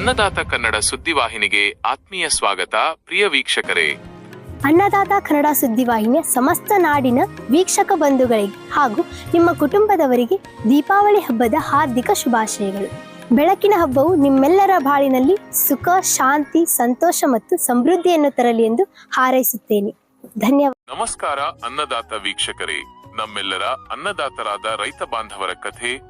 ಅನ್ನದಾತ ಕನ್ನಡ ಸುದ್ದಿವಾಹಿನಿಗೆ ಆತ್ಮೀಯ ಸ್ವಾಗತ ಪ್ರಿಯ ವೀಕ್ಷಕರೇ. ಅನ್ನದಾತ ಕನ್ನಡ ಸುದ್ದಿವಾಹಿನಿಯ ಸಮಸ್ತ ನಾಡಿನ ವೀಕ್ಷಕ ಬಂಧುಗಳಿಗೆ ಹಾಗೂ ನಿಮ್ಮ ಕುಟುಂಬದವರಿಗೆ ದೀಪಾವಳಿ ಹಬ್ಬದ ಹಾರ್ದಿಕ ಶುಭಾಶಯಗಳು. ಬೆಳಕಿನ ಹಬ್ಬವು ನಿಮ್ಮೆಲ್ಲರ ಬಾಳಿನಲ್ಲಿ ಸುಖ ಶಾಂತಿ ಸಂತೋಷ ಮತ್ತು ಸಮೃದ್ಧಿಯನ್ನು ತರಲಿ ಎಂದು ಹಾರೈಸುತ್ತೇನೆ. ಧನ್ಯವಾದ. ನಮಸ್ಕಾರ ಅನ್ನದಾತ ವೀಕ್ಷಕರೇ. ನಮ್ಮೆಲ್ಲರ ಅನ್ನದಾತರಾದ ರೈತ ಬಾಂಧವರ ಕಥೆ